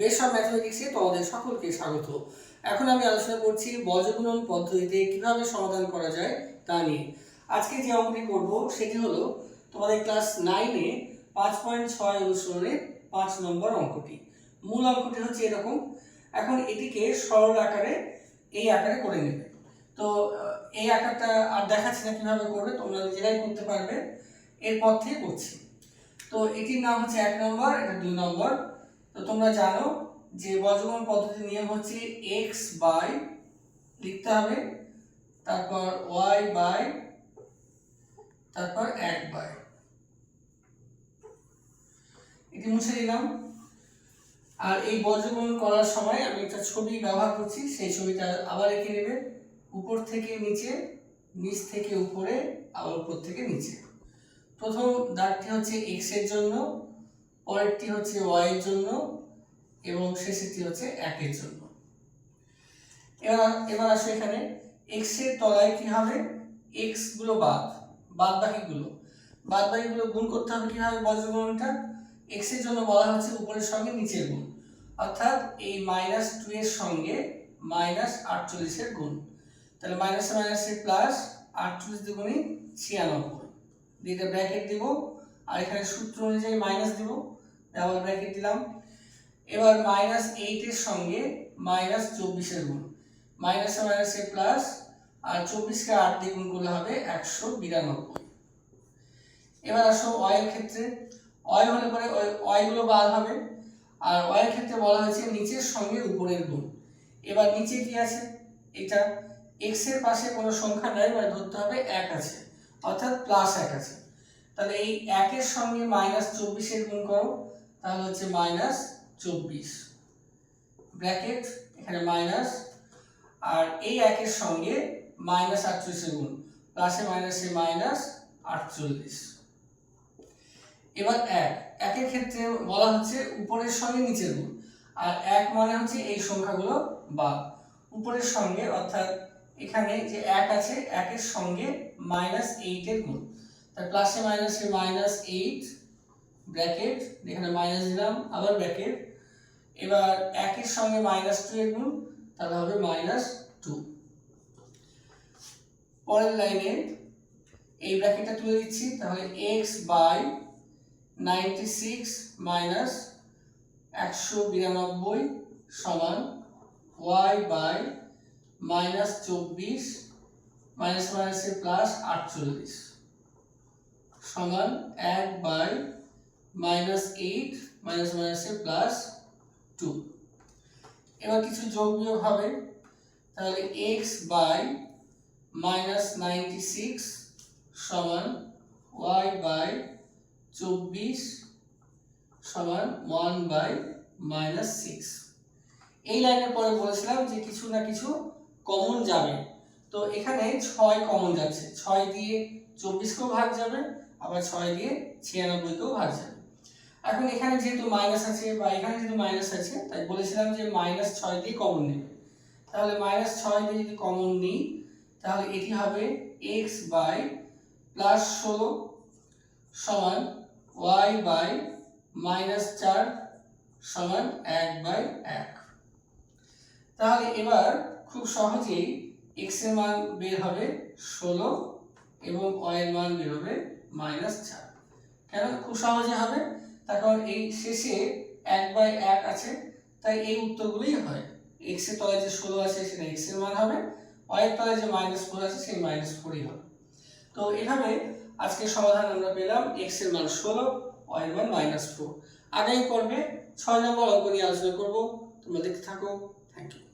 বেশ ম্যাথমেটিক্সে তোমাদের সকলকে স্বাগত। এখন আমি আলোচনা করছি বর্জগুণন পদ্ধতিতে কীভাবে সমাধান করা যায় তা নিয়ে। আজকে যে অঙ্কটি করব, সেটি হলো তোমাদের ক্লাস নাইনে পাঁচ পয়েন্ট ছয় অনুসরণে পাঁচ নম্বর অঙ্কটি। মূল অঙ্কটি হচ্ছে এরকম। এখন এটিকে সরল আকারে এই আকারে করে নেবে। তো এই আকারটা আর দেখাচ্ছি না কীভাবে করবে, তোমরা নিজেরাই করতে পারবে। এরপর থেকে করছি। তো, এটির নাম হচ্ছে এক নম্বর, এটা দুই নম্বর। তো তোমরা জানো যে বর্জগমন পদ্ধতির নিয়ম হচ্ছে এক্স বাই লিখতে হবে, তারপর ওয়াই বাই তারপর এক বাই এটি মুছে দিলাম। আর এই বর্জগমন করার সময় আমি একটা ছবি ব্যবহার করছি, সেই ছবিটা আবার এঁকে নেবে। উপর থেকে নিচে, নিচ থেকে উপরে, আবার উপর থেকে নিচে। প্রথম দাগটি হচ্ছে এক্সের জন্য। পরেরটি হচ্ছে ওয়াই এর জন্য এবং শেষেরটি হচ্ছে একের জন্য। এবার এবার আসো এখানে। এক্সের তলায় কি হবে? এক্সগুলো বাদ। বাদ বাকিগুলো বাদ বাকিগুলো গুণ করতে হবে কীভাবে বজ্রগুণনটা এক্সের জন্য বলা হচ্ছে উপরের সঙ্গে নিচের গুণ। অর্থাৎ এই মাইনাস টু এর সঙ্গে মাইনাস আটচল্লিশের গুণ। তাহলে মাইনাস মাইনাসে প্লাস আটচল্লিশ দুগুণে ছিয়ানব্বই। দিয়ে ব্র্যাকেট দিব। আর এখানে সূত্র অনুযায়ী মাইনাস দিব। ডাবল ব্র্যাকেট দিলাম। এবার মাইনাস এইটের সঙ্গে মাইনাস চব্বিশের গুণ। মাইনাসে মাইনাসে প্লাস আর চব্বিশকে আট দিয়ে গুণ করলে হবে একশো বিরানব্বই। এবার আসো ওয়ের ক্ষেত্রে। ওয় হলে পরে ওয়গুলো বাদ হবে। আর ওয়ের ক্ষেত্রে বলা হয়েছে নিচের সঙ্গে উপরের গুণ। এবার নিচে কি আছে? এটা এক্সের পাশে কোনো সংখ্যা নাই মানে ধরতে হবে এক আছে। অর্থাৎ প্লাস এক আছে। তাহলে এই একের সঙ্গে মাইনাস চব্বিশের গুণ করো। তাহলে হচ্ছে মাইনাস চব্বিশ। ব্র্যাকেট এখানে মাইনাস আর এই একের সঙ্গে মাইনাস আটচল্লিশের গুণ। প্লাসে মাইনাসে মাইনাস আটচল্লিশ। এবার এক। একের ক্ষেত্রে বলা হচ্ছে উপরের সঙ্গে নিচের গুণ। আর এক মানে হচ্ছে এই সংখ্যাগুলো বা উপরের সঙ্গে, অর্থাৎ এখানে যে এক আছে, একের সঙ্গে মাইনাস এইটের গুণ। তার প্লাসে মাইনাসে মাইনাস এইট ব্র্যাকেট, এখানে মাইনাস দিলাম, আবার ব্র্যাকেট। এবার একের সঙ্গে মাইনাস টু এর গুণ, তাহলে হবে মাইনাস টু পরের লাইনে এই ব্র্যাকেটটা তুলে দিচ্ছি, তাহলে x by ninety six minus একশো বিরানব্বই সমান ওয়াই বাই মাইনাস চব্বিশ মাইনাস মাইনাসে প্লাস আটচল্লিশ সমান এক বাই মাইনাস এইট মাইনাস মাইনাসে প্লাস টু এবার কিছু যোগ বিয়োগ হবে। তাহলে x by minus ninety six সমান ওয়াই বাই চব্বিশ সমান ওয়ান বাই মাইনাস সিক্স এই লাইনের পরে বলেছিলাম যে কিছু না কিছু কমন যাবে। তো এখানে ছয় কমন যাচ্ছে। ছয় দিয়ে চব্বিশকেও ভাগ যাবে, আবার ছয় দিয়ে ছিয়ানব্বইকেও ভাগ যাবে। এখন এখানে যেহেতু মাইনাস আছে বা এখানে যেহেতু মাইনাস আছে, তাই বলেছিলাম যে মাইনাস ছয় দিয়ে কমন নেবে। তাহলে মাইনাস ছয় দিয়ে যদি কমন নিই, তাহলে এটি হবে এক্স বাই প্লাস ষোলো সমান ওয়াই বাই মাইনাস চার সমান এক বাই এক। তাহলে এবার খুব সহজেই এক্সের মান বের হবে ষোলো এবং ওয়াই এর মান বের হবে মাইনাস চার। কেন? খুব সহজে হবে। তার কারণ এই শেষে এক বাই এক আছে, তাই এই উত্তরগুলোই হয়। এক্সের তলায় যে ষোলো আছে সেটা এক্সের মান হবে। ওয়াই এর তলায় যে মাইনাস ফোর আছে, সেই মাইনাস ফোরই হবে। তো এভাবে আজকের সমাধান আমরা পেলাম এক্সের মান ষোলো ওয়াই এর মান মাইনাস ফোর আগামী পর্বে ছয় নম্বর অঙ্ক নিয়ে আলোচনা করব। তোমরা দেখতে থাকো। Thank you